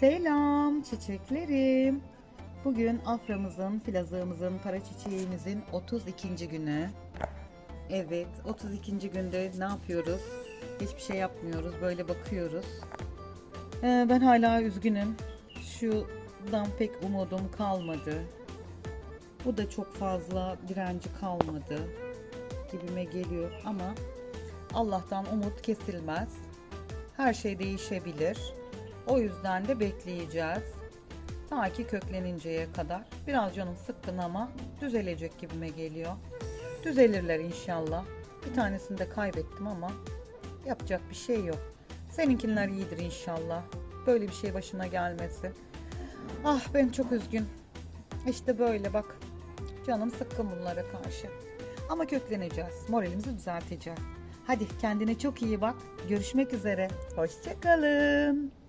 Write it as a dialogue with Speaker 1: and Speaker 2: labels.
Speaker 1: Selam çiçeklerim. Bugün aframızın, filazığımızın, para çiçeğimizin 32. günü. Evet, 32. günde ne yapıyoruz? Hiçbir şey yapmıyoruz, böyle bakıyoruz. Ee, ben hala üzgünüm. Şudan pek umudum kalmadı. Bu da çok fazla direnci kalmadı gibime geliyor ama Allah'tan umut kesilmez. Her şey değişebilir. O yüzden de bekleyeceğiz. Ta ki kökleninceye kadar. Biraz canım sıkkın ama düzelecek gibime geliyor. Düzelirler inşallah. Bir tanesini de kaybettim ama yapacak bir şey yok. Seninkiler iyidir inşallah. Böyle bir şey başına gelmesi. Ah ben çok üzgün. İşte böyle bak. Canım sıkkın bunlara karşı. Ama kökleneceğiz. Moralimizi düzelteceğiz. Hadi kendine çok iyi bak. Görüşmek üzere. Hoşçakalın.